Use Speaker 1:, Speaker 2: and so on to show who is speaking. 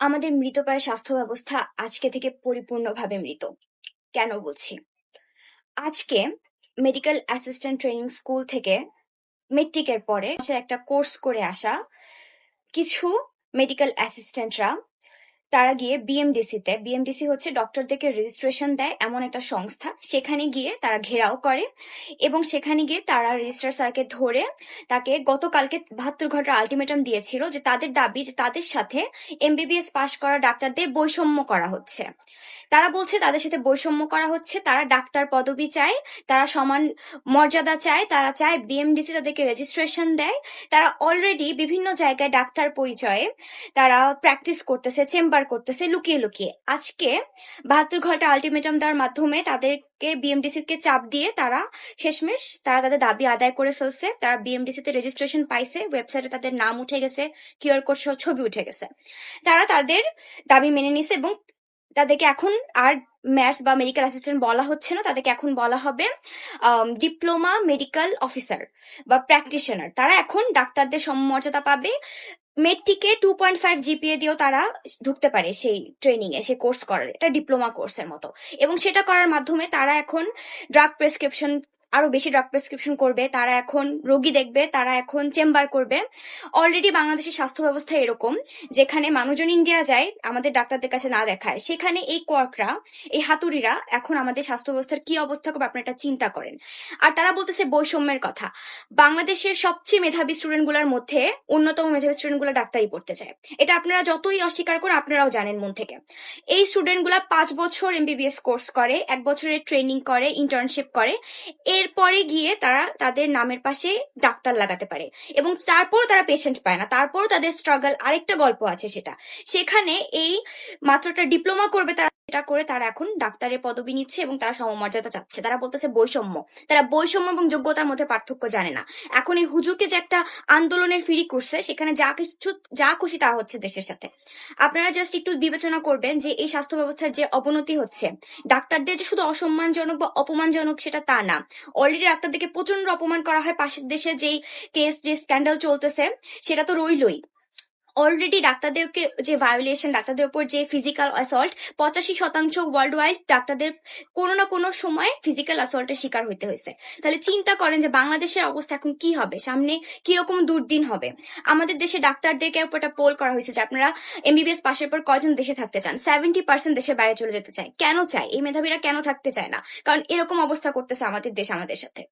Speaker 1: আমাদের মৃতপ্রায় স্বাস্থ্য ব্যবস্থা আজকে থেকে পরিপূর্ণভাবে মৃত। কেন বলছি? আজকে মেডিকেল অ্যাসিস্ট্যান্ট ট্রেনিং স্কুল থেকে মেট্রিকের পরে একটা কোর্স করে আসা কিছু মেডিকেল অ্যাসিস্ট্যান্টরা তারা গিয়ে বিএমডিসি তে বিএমডিসি হচ্ছে ডক্টরদেরকে রেজিস্ট্রেশন দেয় এমন একটা সংস্থা। সেখানে গিয়ে তারা ঘেরাও করে এবং সেখানে গিয়ে তারা রেজিস্ট্রার স্যারকে ধরে তাকে গতকালকে বাহাত্তর ঘণ্টার আলটিমেটাম দিয়েছিল যে তাদের দাবি যে তাদের সাথে এমবিবিএস পাশ করা ডাক্তারদের বৈষম্য করা হচ্ছে। তারা বলছে তাদের সাথে বৈষম্য করা হচ্ছে, তারা ডাক্তার পদবি চায়, তারা সমান মর্যাদা চায়, তারা চায় বিএমডিসি তাদেরকে রেজিস্ট্রেশন দেয়। তারা অলরেডি বিভিন্ন জায়গায় ডাক্তার পরিচয়ে তারা প্র্যাকটিস করতেছে চেম্বার করতেছে, লুকিয়ে লুকিয়ে। আজকে বাহাত্তর ঘণ্টা আলটিমেটাম দেওয়ার মাধ্যমে তাদেরকে বিএমডিসি কে চাপ দিয়ে তারা শেষমেশ তারা তাদের দাবি আদায় করে ফেলছে। তারা বিএমডিসি তে রেজিস্ট্রেশন পাইছে ওয়েবসাইটে তাদের নাম উঠে গেছে কিউআর কোড সহ ছবি উঠে গেছে। তারা তাদের দাবি মেনে নিছে এবং তাদেরকে এখন আর ম্যাথস বা মেডিকেল অ্যাসিস্ট্যান্ট বলা হচ্ছে না, তাদেরকে এখন বলা হবে ডিপ্লোমা মেডিকেল অফিসার বা প্র্যাকটিশনার তারা এখন ডাক্তারদের সমমর্যাদা পাবে। মেট্রিকে টু পয়েন্ট ফাইভ জিপিএ দিয়েও তারা ঢুকতে পারে সেই ট্রেনিং এ, সেই কোর্স করার, এটা ডিপ্লোমা কোর্সের মতো। এবং সেটা করার মাধ্যমে তারা এখন ড্রাগ প্রেসক্রিপশন আরও বেশি ড্রাগ প্রেসক্রিপশন করবে, তারা এখন রোগী দেখবে, তারা এখন চেম্বার করবে। অলরেডি বাংলাদেশের স্বাস্থ্য ব্যবস্থা এরকম, যেখানে মানুষজন ইন্ডিয়া যায়, আমাদের ডাক্তারদের কাছে না দেখায়। সেখানে এই কোয়ার্করা এই হাতুড়িরা এখন আমাদের স্বাস্থ্য ব্যবস্থার কি অবস্থা করবে আপনারা এটা চিন্তা করেন। আর তারা বলতেছে বৈষম্যের কথা। বাংলাদেশের সবচেয়ে মেধাবী স্টুডেন্টগুলার মধ্যে অন্যতম মেধাবী স্টুডেন্টগুলো ডাক্তারি পড়তে চায়। এটা আপনারা যতই অস্বীকার করেন, আপনারাও জানেন মন থেকে। এই স্টুডেন্টগুলা পাঁচ বছর এমবিবিএস কোর্স করে, এক বছরের ট্রেনিং করে ইন্টার্নশিপ করে। এরপরে গিয়ে তারা তাদের নামের পাশে ডাক্তার লাগাতে পারে এবং তারপর তারা পেশেন্ট পায় না। তারপর তাদের স্ট্রাগল আরেকটা গল্প আছে সেটা। সেখানে এই মাত্রটা ডিপ্লোমা করবে তারা এটা করে তারা এখন ডাক্তারের পদবি নিচ্ছে এবং তারা সমমর্যাদা চাচ্ছে। তারা বলতেছে বৈষম্য। তারা বৈষম্য এবং যোগ্যতার মধ্যে পার্থক্য জানে না। এখন এই হুজুকে যে একটা আন্দোলনের ফিরি করছে, সেখানে যা কিছু, যা খুশি তা হচ্ছে দেশের সাথে। আপনারা জাস্ট একটু বিবেচনা করবেন যে এই স্বাস্থ্য ব্যবস্থার যে অবনতি হচ্ছে, ডাক্তারদের যে শুধু অসম্মানজনক বা অপমানজনক সেটা তা না। অলরেডি ডাক্তারদেরকে প্রচণ্ড অপমান করা হয় পাশের দেশে যেই কেস যে স্ক্যান্ডাল চলতেছে, সেটা তো রইলই। অলরেডি ডাক্তারদেরকে যে ভায়োলেশন ডাক্তারদের উপর যে ফিজিক্যাল অ্যাসল্ট পঁচাশি শতাংশ ওয়ার্ল্ড ওয়াইড ডাক্তারদের কোনো না কোনো সময় ফিজিক্যাল অ্যাসল্টের শিকার হইতে হয়েছে তাহলে চিন্তা করেন যে বাংলাদেশের অবস্থা এখন কি হবে? সামনে কীরকম দুর্দিন হবে? আমাদের দেশে ডাক্তারদেরকে উপর একটা পোল করা হয়েছে যে আপনারা এমবিবিএস পাশের পর কয়জন দেশে থাকতে চান? সেভেন্টি পার্সেন্ট দেশের বাইরে চলে যেতে চায়। কেন চায়? এই মেধাবীরা কেন থাকতে চায় না? কারণ এরকম অবস্থা করতেছে আমাদের দেশ আমাদের সাথে।